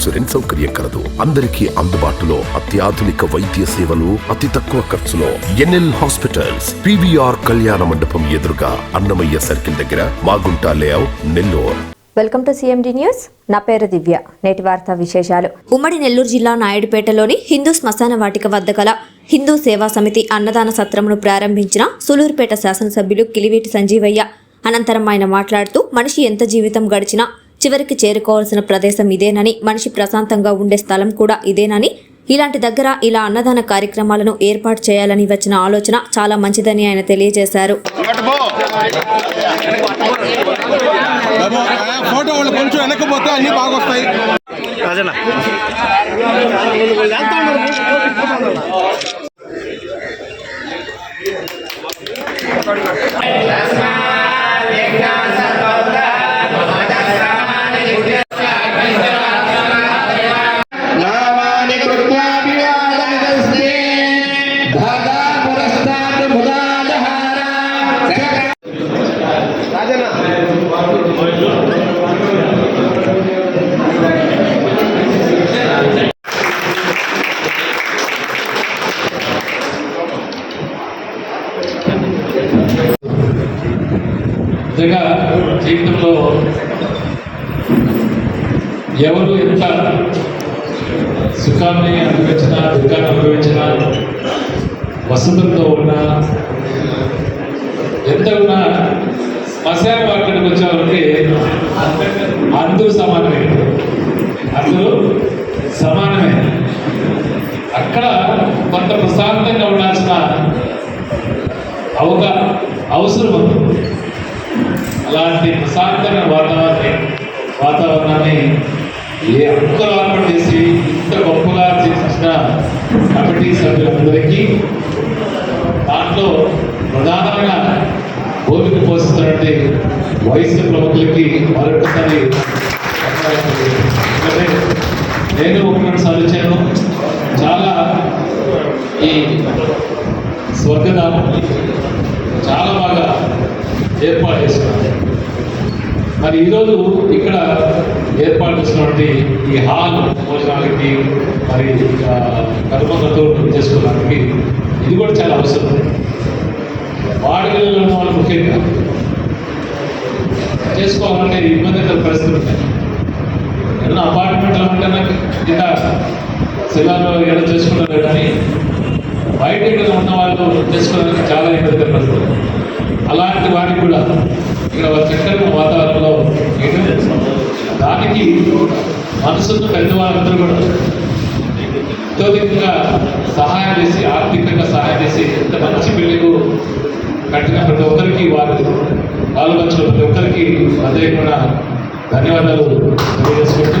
Insurance సౌకర్యం కలదు. అందరికీ అందుబాటులో అత్యాధునిక వైద్య సేవలు అతి తక్కువ ఖర్చులో. ఎన్ఎల్ హాస్పిటల్స్ పివిఆర్ కళ్యాణ మండపం ఎదురుగా అన్నమయ్య సర్కిల్ దగ్గర Magunta layout Nellore. Welcome to CMD news. నా పేరు దివ్య. నేటి వార్తా విశేషాలు. ఉమ్మడి నెల్లూరు జిల్లా నాయుడుపేటలోని హిందూ శ్మశాన వాటిక వద్ద గల హిందూ సేవా సమితి అన్నదాన సత్రమును ప్రారంభించిన సులూరుపేట శాసనసభ్యులు కిలివేటి సంజీవయ్య. అనంతరం ఆయన మాట్లాడుతూ మనిషి ఎంత జీవితం గడిచినా చివరికి చేరుకోవాల్సిన ప్రదేశం ఇదేనని మనిషి ప్రశాంతంగా ఉండే స్థలం కూడా ఇదేనని ఇలాంటి దగ్గర ఇలా అన్నదాన కార్యక్రమాలను ఏర్పాటు చేయాలని వచ్చిన ఆలోచన చాలా మంచిదని ఆయన తెలియజేశారు. ఫోటో వాళ్ళు కొంచెం వెనకపోతే అన్ని బాగా వస్తాయి జీవితంలో ఎవరు ఎంత సుఖాన్ని అనుభవించినా దుఃఖాన్ని అనుభవించినా వసతులతో ఉన్నా ఎంత ఉన్నా శ్మశాన వాటికి వచ్చేవారికి అందరూ సమానమే. అందరూ సమానమే. అక్కడ కొంత ప్రశాంతంగా ఉండాల్సిన అవగా అవసరం ఉంది. ఇలాంటి ప్రశాంతమైన వాతావరణాన్ని వాతావరణాన్ని ఏ హక్కులు ఏర్పాటు చేసి ఇంత గొప్పగా చేసిన కమిటీ సభ్యులందరికీ దాంట్లో ప్రధానమైన భూమిక పోషిస్తున్నటువంటి వయసు ప్రముఖులకి మరొకసారి నేను ఒక సాధించాను. చాలా ఈ స్వర్గధామం చాలా ఏర్పాటు చేసుకున్నారు మరి ఈరోజు ఇక్కడ ఏర్పాటు చేసినటువంటి ఈ హాల్ భోజనాలకి మరి ఆ, కర్మలతో చేసుకోవడానికి ఇది కూడా చాలా అవసరం. వాడికల్లో వాళ్ళు ముఖ్యంగా చేసుకోవాలంటే ఇబ్బందికర పరిస్థితులు ఉంటాయి ఏదైనా అపార్ట్మెంట్లు ఉంటే నాకు కింద శిలాలో ఏదో చేసుకున్నారు కానీ బయట ఇక్కడ ఉన్న వాళ్ళు చేసుకోవడానికి చాలా ఇబ్బందికర పరిస్థితులు అలాంటి వాటికి కూడా ఇక్కడ ఒక చక్కని వాతావరణంలో దానికి మనసున్న పెద్దవారందరూ కూడా అత్యధికంగా సహాయం చేసి ఆర్థికంగా సహాయం చేసి ఎంత మంచి బిల్డింగ్ కట్టిన ప్రతి ఒక్కరికి వారు పాల్గొంచిన ప్రతి ఒక్కరికి అదే కూడా ధన్యవాదాలు తెలియజేసుకుంటూ